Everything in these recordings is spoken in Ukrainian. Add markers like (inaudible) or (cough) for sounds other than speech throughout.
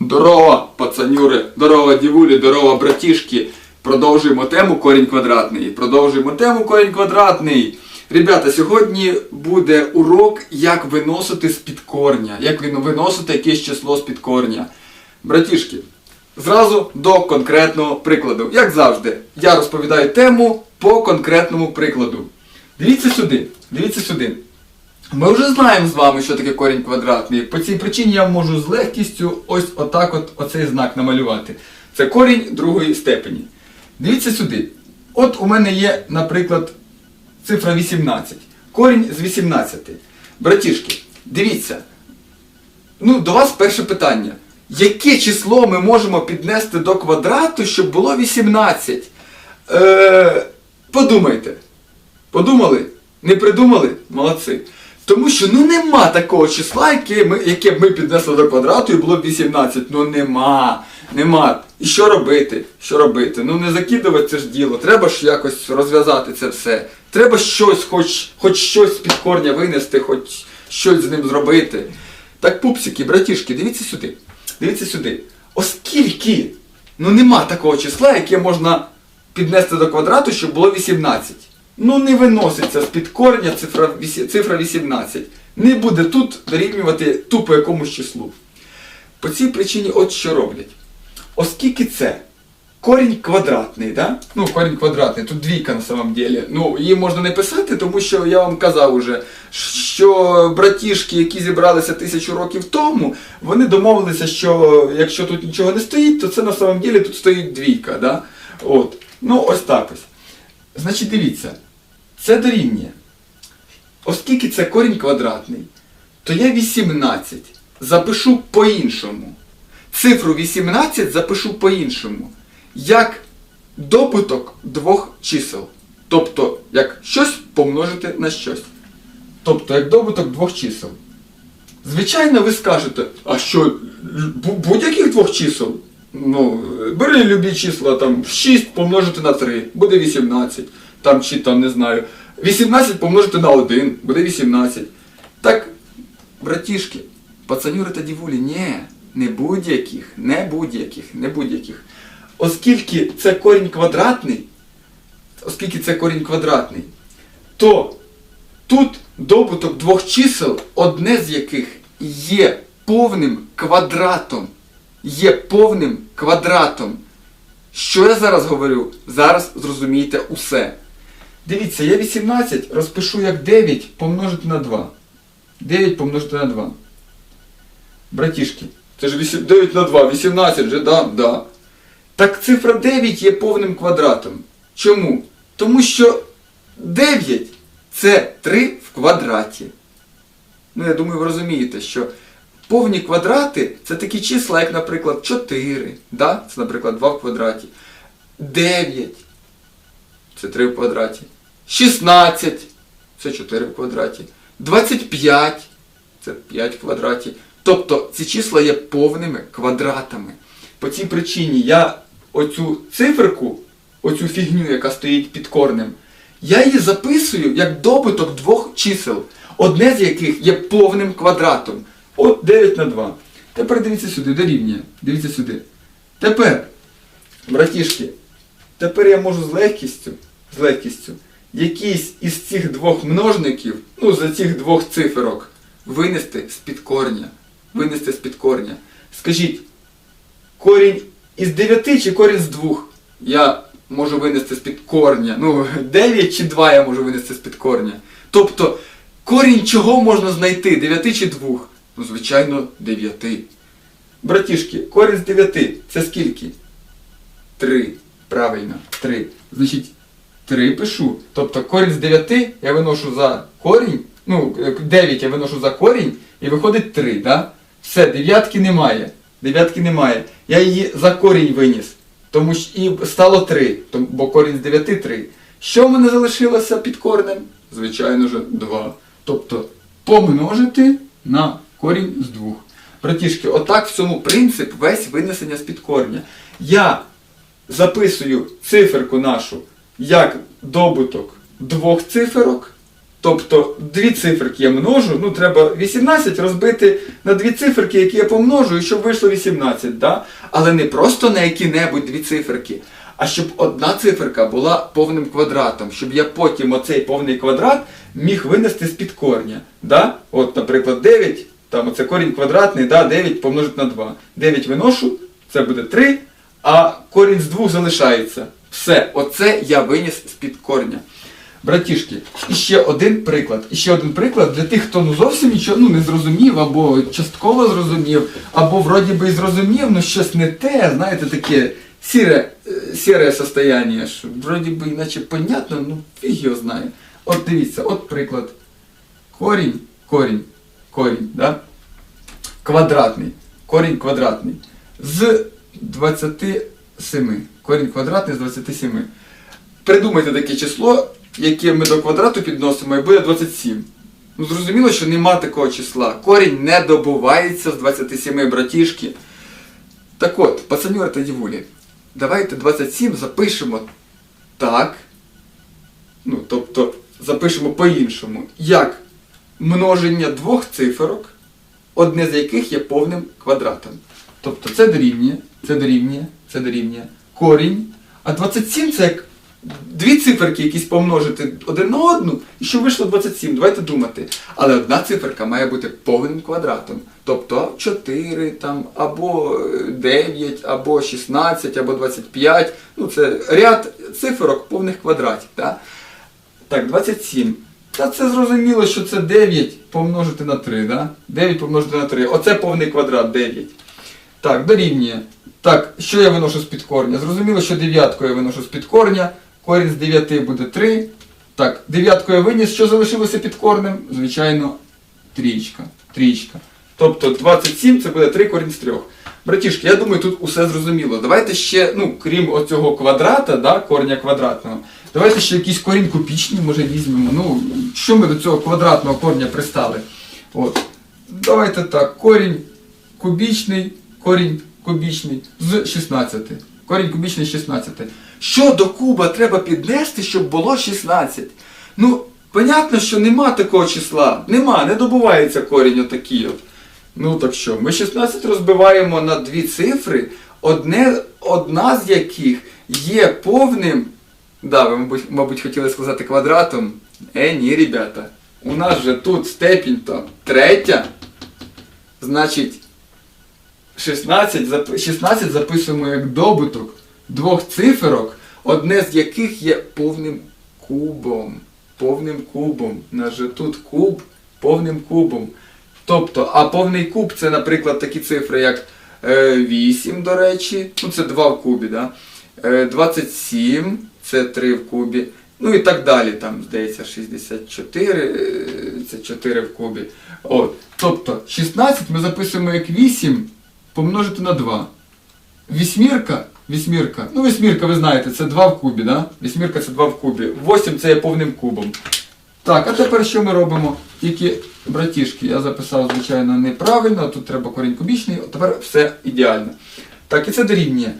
Здорово, пацанюри, здорово, дівулі, здорово, братішки. Продовжуємо тему корінь квадратний. Продовжуємо тему корінь квадратний. Ребята, сьогодні буде урок, як виносити з-під корня, як вин- виносити якесь число з-під корня. Братішки, зразу до конкретного прикладу. Як завжди, я розповідаю тему по конкретному прикладу. Дивіться сюди, дивіться сюди. Ми вже знаємо з вами, що таке корінь квадратний. По цій причині я можу з легкістю ось отак от оцей знак намалювати. Це корінь другої степені. Дивіться сюди. От у мене є, наприклад, цифра 18. Корінь з 18. Братішки, дивіться. Ну, до вас перше питання. Яке число ми можемо піднести до квадрату, щоб було 18? Е, подумайте. Подумали? Не придумали? Молодці. Тому що ну нема такого числа, яке, ми, яке б ми піднесли до квадрату і було б 18. Ну нема. Нема. І що робити? Що робити? Ну не закидувати це ж діло. Треба ж якось розв'язати це все. Треба щось, хоч, хоч щось з-під корня винести, хоч щось з ним зробити. Так, пупсики, братішки, дивіться сюди. Дивіться сюди. Оскільки ну нема такого числа, яке можна піднести до квадрату, щоб було 18. Ну не виноситься з-під корня цифра, цифра 18. Не буде тут дорівнювати тупо якомусь числу. По цій причині от що роблять. Оскільки це корінь квадратний, да? ну корінь квадратний, тут двійка на самом деле. Ну, її можна не писати, тому що я вам казав уже, що братішки, які зібралися тисячу років тому, вони домовилися, що якщо тут нічого не стоїть, то це на самом деле тут стоїть двійка. Да? От. Ну, ось так ось. Значить, дивіться, це дорівнює. Оскільки це корінь квадратний, то я 18 запишу по-іншому. Цифру 18 запишу по-іншому. Як добуток двох чисел. Тобто, як щось помножити на щось. Тобто, як добуток двох чисел. Звичайно, ви скажете, а що, будь-яких двох чисел? Ну, бери любі числа, там 6 помножити на 3, буде 18. Там чи там не знаю. 18 помножити на 1, буде 18. Так, братішки, пацанюри та дівулі, ні, не будь-яких, не будь-яких, не будь-яких. Оскільки це корінь квадратний, оскільки це корінь квадратний, то Тут добуток двох чисел, одне з яких є повним квадратом. Є повним квадратом. Що я зараз говорю? Зараз зрозумієте усе. Дивіться, я 18 розпишу як 9 помножити на 2. 9 помножити на 2. Братішки, це ж 8, 9 на 2, 18 же, да? Да. Так цифра 9 є повним квадратом. Чому? Тому що 9 це 3 в квадраті. Ну, я думаю, ви розумієте, що повні квадрати це такі числа, як, наприклад, 4, да? це, наприклад, 2 в квадраті. 9 це 3 в квадраті. 16 це 4 в квадраті. 25 це 5 в квадраті. Тобто ці числа є повними квадратами. По цій причині я оцю циферку, оцю фігню, яка стоїть під корнем, я її записую як добуток двох чисел, одне з яких є повним квадратом. От 9 на 2. Тепер дивіться сюди, дорівнює. Дивіться сюди. Тепер, братішки, тепер я можу з легкістю, з легкістю, якийсь із цих двох множників, ну, з цих двох циферок, винести з-під корня. Винести з-під корня. Скажіть, корінь із 9 чи корінь з 2? Я можу винести з-під корня. Ну, (laughs) 9 чи 2 я можу винести з-під корня. Тобто, корінь чого можна знайти? 9 чи 2? Ну, звичайно, 9. Братішки, корінь з 9 це скільки? 3. Правильно, 3. Значить, 3 пишу. Тобто корінь з 9 я виношу за корінь, ну, 9 я виношу за корінь і виходить 3, да? Все, дев'ятки немає. Дев'ятки немає. Я її за корінь виніс. Тому що і стало 3, бо корінь з 9 3. Що в мене залишилося під корнем? Звичайно ж, 2. Тобто помножити на корінь з 2. Братішки, отак в цьому принцип весь винесення з-під корня. Я записую циферку нашу як добуток двох циферок, Тобто дві циферки я множу, ну треба 18 розбити на дві циферки, які я помножу, і щоб вийшло 18. Да? Але не просто на які-небудь дві циферки, а щоб одна циферка була повним квадратом, щоб я потім оцей повний квадрат міг винести з-під корня. Да? От, наприклад, 9, там оце корінь квадратний, да, 9 помножити на 2. 9 виношу, це буде 3, а корінь з 2 залишається. Все, оце я виніс з-під корня. Братішки, ще один приклад. Ще один приклад для тих, хто ну зовсім нічого ну, не зрозумів, або частково зрозумів, або вроді би і зрозумів, ну щось не те, знаєте, таке сіре, е, сіре состояние, що вроді би іначе понятно, ну фіг його знає. От дивіться, от приклад. Корінь, корінь, корінь, да? квадратний. Корінь квадратний. З 27. Корінь квадратний з 27. Придумайте таке число, яке ми до квадрату підносимо, і буде 27. Ну, зрозуміло, що нема такого числа. Корінь не добувається з 27 братішки. Так от, пацанюри та дівулі, давайте 27 запишемо так. Ну, тобто, запишемо по-іншому. Як множення двох циферок, одне з яких є повним квадратом. Тобто це дорівнює, це дорівнює, це дорівнює корінь. А 27 це як дві циферки якісь помножити один на одну, і що вийшло 27. Давайте думати. Але одна циферка має бути повним квадратом. Тобто 4 там, або 9, або 16, або 25. Ну, це ряд циферок повних квадратів. Так, так 27. Та це зрозуміло, що це 9 помножити на 3, да? 9 помножити на 3. Оце повний квадрат 9. Так, дорівнює. Так, що я виношу з-під корня? Зрозуміло, що дев'ятку я виношу з-під корня. Корінь з 9 буде 3. Так, дев'ятку я виніс. Що залишилося під корнем? Звичайно, трічка. Трічка. Тобто 27 це буде 3 корінь з 3. Братішки, я думаю, тут усе зрозуміло. Давайте ще, ну, крім оцього квадрата, да, корня квадратного, давайте ще якийсь корінь кубічний, може, візьмемо. Ну, що ми до цього квадратного корня пристали? От. Давайте так, корінь кубічний, корінь кубічний з 16. Корінь кубічний з 16. Що до куба треба піднести, щоб було 16? Ну, понятно, що нема такого числа. Нема, не добувається корінь отакий от. Ну так що, ми 16 розбиваємо на дві цифри, одне, одна з яких є повним. Да, ви, мабуть, мабуть, хотіли сказати квадратом. Е, ні, ребята. У нас же тут степінь то третя. Значить, 16, зап- 16 записуємо як добуток двох циферок, одне з яких є повним кубом. Повним кубом. У нас же тут куб повним кубом. Тобто, а повний куб це, наприклад, такі цифри, як е, 8, до речі, ну це 2 в кубі, да? е, 27, це 3 в кубі, ну і так далі. Там, здається, 64, е, це 4 в кубі. От. Тобто 16 ми записуємо як 8 помножити на 2. Вісьмірка, вісьмірка, ну вісьмірка, ви знаєте, це 2 в кубі, да? Вісьмірка це 2 в кубі. 8 це є повним кубом. Так, а тепер що ми робимо? Тільки, братішки, я записав, звичайно, неправильно, тут треба корінь кубічний, тепер все ідеально. Так, і це дорівнює.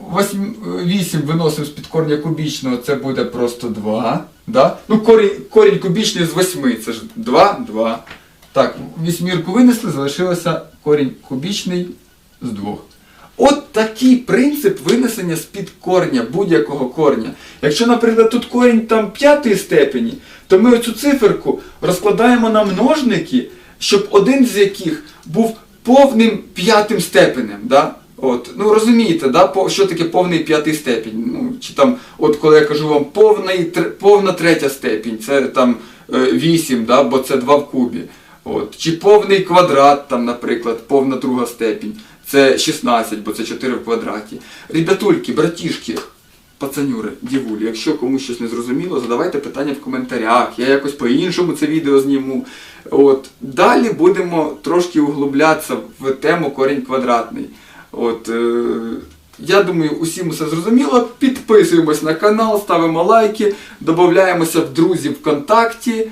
8 виносимо з-під корня кубічного, це буде просто 2. Да? Ну, корінь, корінь кубічний з 8, це ж 2, 2. Так, вісьмірку винесли, залишилося корінь кубічний з 2. От такий принцип винесення з-під корня, будь-якого корня. Якщо, наприклад, тут корінь там п'ятої степені, то ми оцю циферку розкладаємо на множники, щоб один з яких був повним п'ятим степенем. Да? От, ну розумієте, да, що таке повний п'ятий степінь? Ну, чи там, от коли я кажу вам повний, повна третя степінь, це там 8, да, бо це 2 в кубі. От. Чи повний квадрат, там, наприклад, повна друга степінь, це 16, бо це 4 в квадраті. Ребятульки, братішки, пацанюри, дівулі, якщо комусь щось не зрозуміло, задавайте питання в коментарях. Я якось по-іншому це відео зніму. От. Далі будемо трошки углублятися в тему корінь квадратний. От, е, я думаю, усім усе зрозуміло. Підписуємось на канал, ставимо лайки, додаємося в друзі ВКонтакті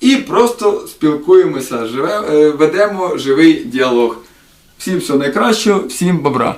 і просто спілкуємося, живе, е, ведемо живий діалог. Всім всього найкращого, всім бобра!